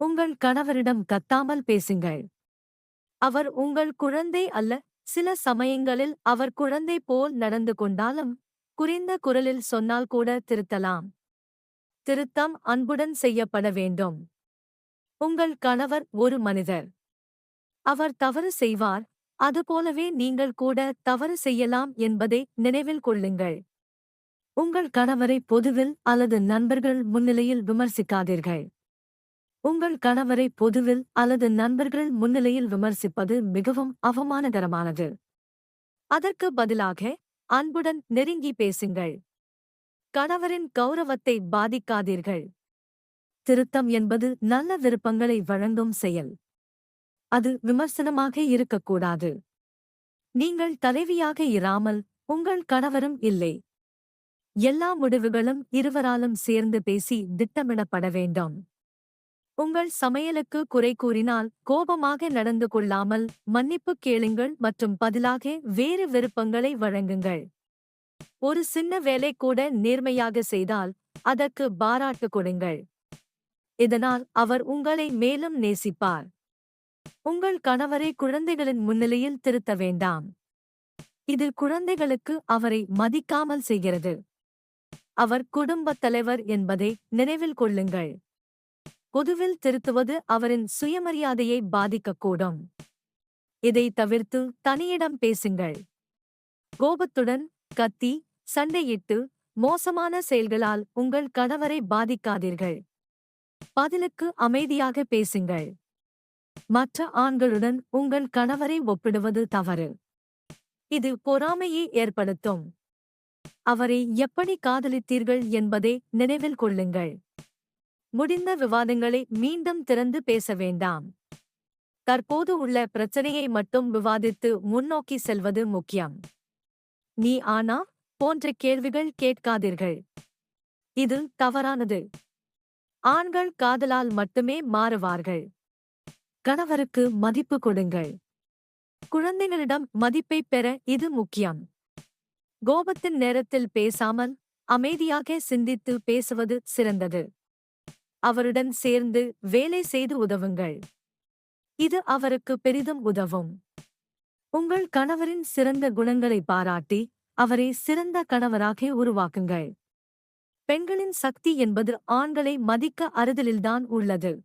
உங்கள் கணவரிடம் கத்தாமல் பேசுங்கள். அவர் உங்கள் குழந்தை அல்ல. சில சமயங்களில் அவர் குழந்தை போல் நடந்து கொண்டாலும் குறைந்த குரலில் சொன்னால் கூட திருத்தலாம். திருத்தம் அன்புடன் செய்யப்பட வேண்டும். உங்கள் கணவர் ஒரு மனிதர். அவர் தவறு செய்வார். அதுபோலவே நீங்கள் கூட தவறு செய்யலாம் என்பதை நினைவில் கொள்ளுங்கள். உங்கள் கணவரை பொதுவில் அல்லது நண்பர்கள் முன்னிலையில் விமர்சிக்காதீர்கள். உங்கள் கணவரை பொதுவில் அல்லது நண்பர்கள் முன்னிலையில் விமர்சிப்பது மிகவும் அவமானகரமானது. அதற்கு பதிலாக அன்புடன் நெருங்கி பேசுங்கள். கணவரின் கௌரவத்தை பாதிக்காதீர்கள். திருத்தம் என்பது நல்ல விருப்பங்களை வழங்கும் செயல். அது விமர்சனமாக இருக்கக்கூடாது. நீங்கள் தலைவியாக இராமல் உங்கள் கணவரும் இல்லை. எல்லா முடிவுகளும் இருவராலும் சேர்ந்து பேசி திட்டமிடப்பட வேண்டும். உங்கள் சமையலுக்கு குறை கூறினால் கோபமாக நடந்து கொள்ளாமல் மன்னிப்பு கேளுங்கள் மற்றும் பதிலாக வேறு விருப்பங்களை வழங்குங்கள். ஒரு சின்ன வேலை கூட நேர்மையாக செய்தால் அதற்கு பாராட்டு கொடுங்கள். இதனால் அவர் உங்களை மேலும் நேசிப்பார். உங்கள் கணவரை குழந்தைகளின் முன்னிலையில் திருத்த வேண்டாம். இது குழந்தைகளுக்கு அவரை மதிக்காமல் செய்கிறது. அவர் குடும்பத் தலைவர் என்பதை நினைவில் கொள்ளுங்கள். பொதுவில் திருத்துவது அவரின் சுயமரியாதையை பாதிக்கக்கூடும். இதை தவிர்த்து தனியிடம் பேசுங்கள். கோபத்துடன் கத்தி சண்டையிட்டு மோசமான செயல்களால் உங்கள் கணவரை பாதிக்காதீர்கள். பதிலுக்கு அமைதியாக பேசுங்கள். மற்ற ஆண்களுடன் உங்கள் கணவரை ஒப்பிடுவது தவறு. இது பொறாமையை ஏற்படுத்தும். அவரை எப்படி காதலித்தீர்கள் என்பதை நினைவில் கொள்ளுங்கள். முடிந்த விவாதங்களை மீண்டும் திறந்து பேச வேண்டாம். தற்போது உள்ள பிரச்சனையை மட்டும் விவாதித்து முன்னோக்கி செல்வது முக்கியம். நீ ஆனா போன்ற கேள்விகள் கேட்காதீர்கள். இது தவறானது. ஆண்கள் காதலால் மட்டுமே மாறுவார்கள். கணவருக்கு மதிப்பு கொடுங்கள். குழந்தைகளிடம் மதிப்பைப் பெற இது முக்கியம். கோபத்தின் நேரத்தில் பேசாமல் அமைதியாக சிந்தித்து பேசுவது சிறந்தது. அவருடன் சேர்ந்து வேலை செய்து உதவுங்கள். இது அவருக்கு பெரிதும் உதவும். உங்கள் கணவரின் சிறந்த குணங்களை பாராட்டி அவரை சிறந்த கணவராக உருவாக்குங்கள். பெண்களின் சக்தி என்பது ஆண்களை மதிக்க அறுதலில்தான் உள்ளது.